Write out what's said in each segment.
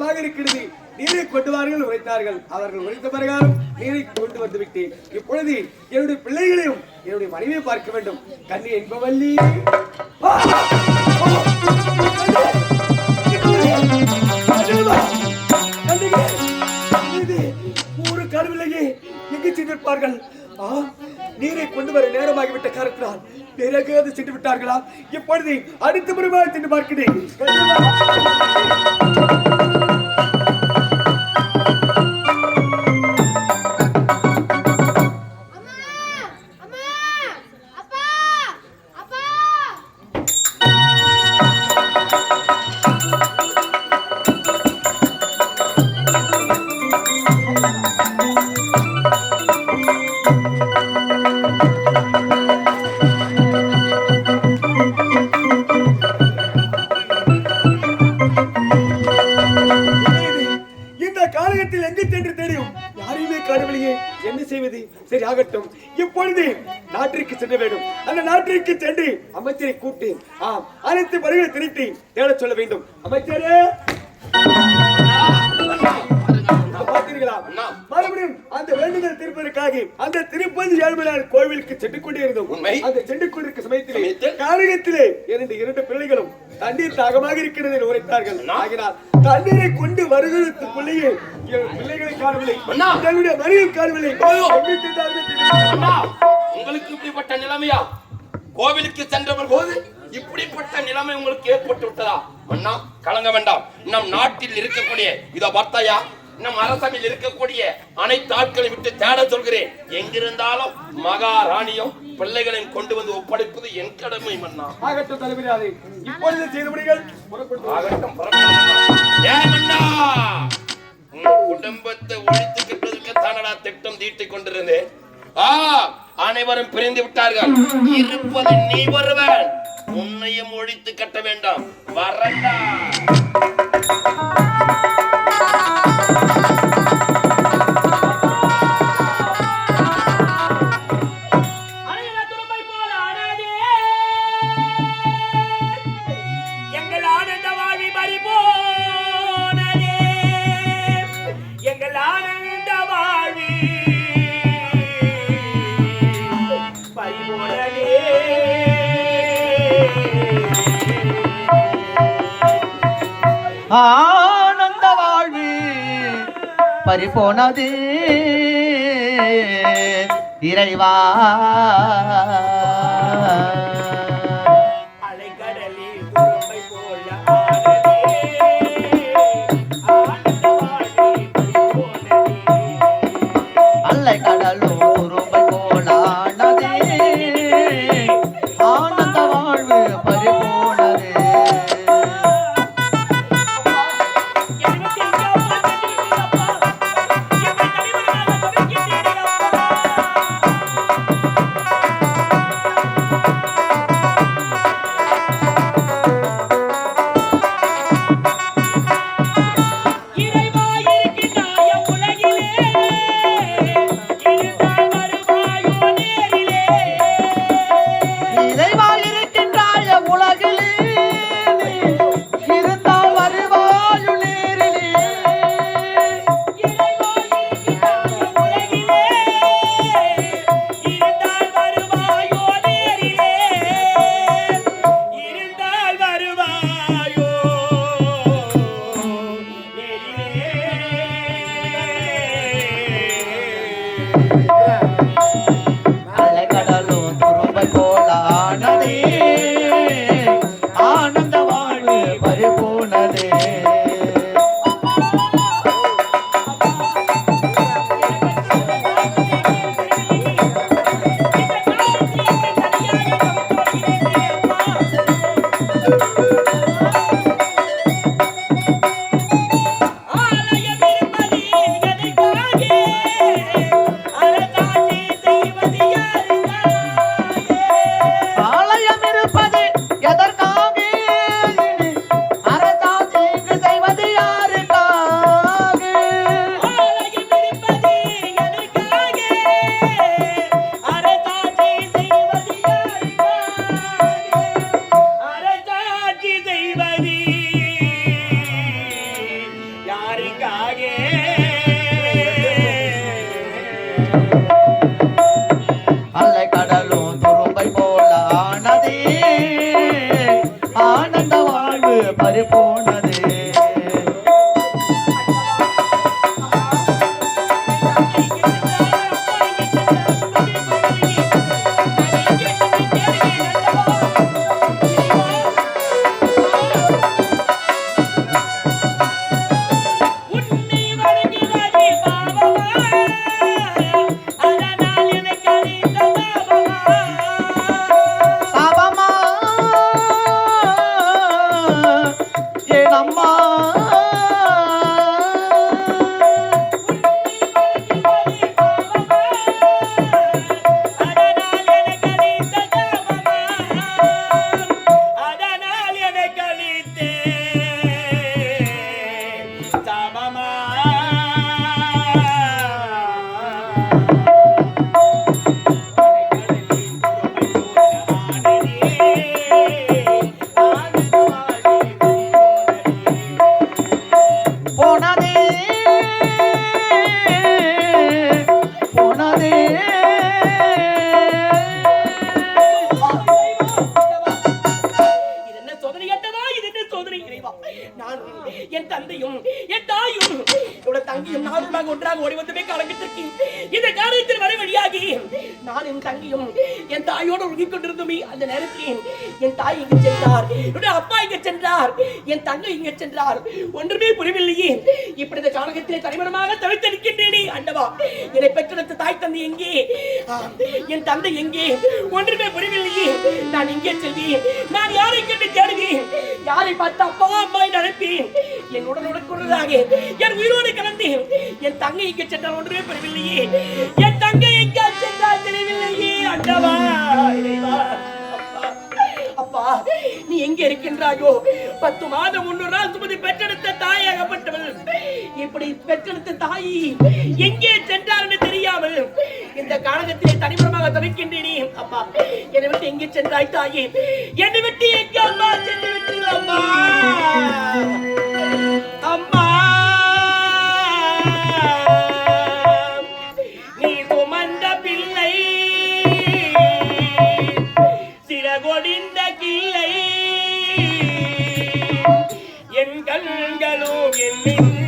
தாகமாக இருக்கிறது. நீரை கொண்டு வார்கள் உரைத்தார்கள். அவர்கள் உரைத்த பிரகாரம் நீரை கொண்டு வந்து விட்டேன் இப்பொழுது என்னுடைய பிள்ளைகளையும் என்னுடைய மனைவியை பார்க்க வேண்டும். கண்ணி என்பவல்லி. ஒரு கருவிலேயே எங்கு சென்றிருப்பார்கள்? நீரை கொண்டு வர நேரமாகிவிட்ட காரணத்தினால் பிறகு அது சென்று விட்டார்களா இப்பொழுது அடுத்த முறையாக சென்று பார்க்கிறேன். செய்வது சரி ஆகட்டும் இப்பொழுது நாட்டிற்கு செல்ல வேண்டும். அந்த நாட்டிற்கு சென்று அமைச்சரை கூப்பிட்டு ஆம் அனைத்து பணிகளை திரட்டி தேடச் சொல்ல வேண்டும். அமைச்சரே! மறுபடியும் அந்த வேண்டுதல் தீர்ப்பதற்காக அந்த திருப்பதி ஏழுமலையார் கோவிலுக்கு சென்று கொண்டே இருந்தோம். உண்மை. அந்த சென்று கொண்டிருக்க சமயத்திலே? காரகத்திலே இரண்டு இரண்டு பிள்ளைகளும் தண்ணீர் தாகமாக இருக்கிறது என்று உரைத்தார்கள். ஆகினால் தண்ணீரை கொண்டு வருகிறதுக்குள்ளேயே பிள்ளைகளை காணவில்லை. என்னுடைய மனைவி உங்களுக்கு இப்படிப்பட்ட நிலைமையா? கோவிலுக்கு சென்றவர் போது இப்படிப்பட்ட நிலைமை உங்களுக்கு ஏற்பட்டு விட்டதா? அண்ணா கலங்க வேண்டாம். நம் நாட்டில் இருக்கக்கூடிய இதோ பார்த்தாயா நம் அரசமையில் இருக்கக்கூடிய அனைத்து ஆட்களை விட்டு தேட சொல்கிறேன். எங்கிருந்தாலும் மகாராணியும் பிள்ளைகளையும் கொண்டு வந்து ஒப்படைப்பது என் கடமை மன்னா. ஆகட்டும் தலைவராது இப்பொழுது செய்தபடிகள் அனைவரும் விட்டார்கள். இருப்பது நீ வருவன் உன்னையும் ஒழித்து கட்ட வேண்டாம். வரண்டா. ஆனந்த வாழ்வு பறிபோனது. இறைவா. ஆனந்த வாழ்வு பறிபோனதே. என் தந்தையும் என் தாயும் இவ்வளவு தங்கியும் நானும் நாங்க ஒன்றாக ஓடி வந்துமே கலங்கிட்டு இருக்கேன் நானும் தங்கியும் என் தாயோடு உருகிக் கொண்டிருந்தோமே அந்த நேரத்தில் என் தாய் இங்கு சென்றார். என்னுடைய அப்பா இங்கு சென்றார். என் தங்கை இங்கு சென்றார். ஒன்றுமே புரியவில்லையே. இப்படி இந்த காலகத்திலே தலைமரமாக தவிர்த்திருக்கின்றேனே அண்டவா. என்னை பெற்றெடுத்த தாய் தந்தை எங்கே? என் தந்தை எங்கே? ஒன்றுமே புரியவில்லையே. நான் எங்கே செல்வேன்? நான் யாரை கேட்டு தேடுவேன்? யாரை பார்த்து அப்பா அம்மா என்று அனுப்பேன் என் உடல் உடற்கொண்டதாக என் உயிரோடு கலந்தேன். என் தங்கை இங்கே சென்றால் ஒன்றுமே புரியவில்லையே. என் தங்கை நீ எங்கே இருக்கின்றாயோ? பத்து மாதம் முன்னூறு நாள் சுமதி பெற்றெடுத்த தாயாகப்பட்டவள் இப்படி பெற்றெடுத்த தாய் எங்கே சென்றார் என்று தெரியாமல் இந்த காலகத்திலே தனிபுறமாக தவிக்கின்றேனே அப்பா என்னை விட்டு எங்கே சென்றாய் தாயே? என்னை விட்டு எங்கே அம்மா? சென்று விட்டீர்கள் அம்மா. من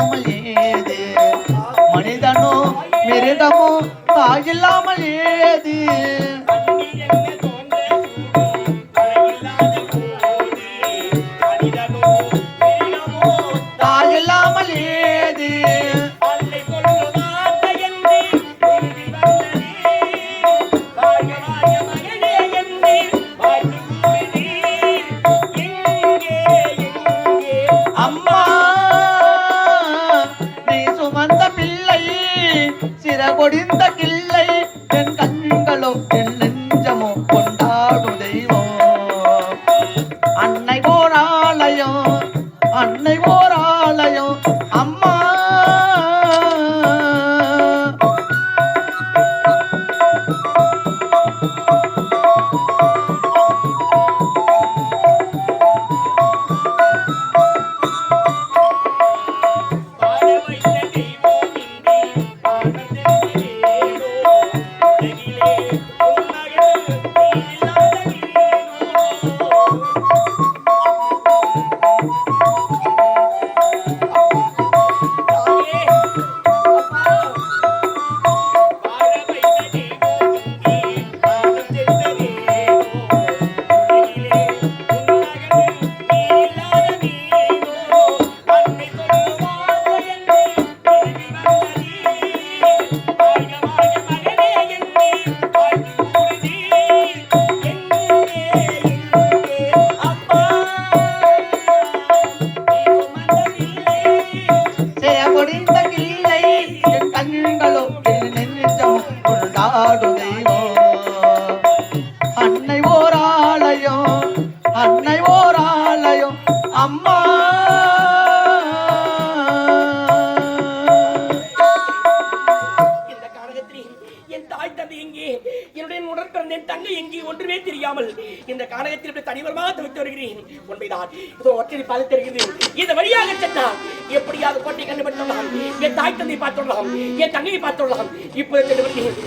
தாயில்லாமல் ஏது? மனிதனோ மிருகமோ தாயில்லாமல் ஏது? என் கண்களோ என் ஒன்றுமே தெரியாமல் இந்த கானகத்தில் இப்படி தனிவரமாக தவித்து வருகிறேன். உண்மைதான். இதோ ஒற்றை பார்த்து தெரிகிறது. இந்த வழியாக சென்றால் எப்படியாவது கோட்டை கண்டுபிடித்துள்ளலாம் என் தாய் தந்தை பார்த்துள்ளலாம் என் தங்கையை பார்த்துள்ளலாம் இப்போது வருகிறேன்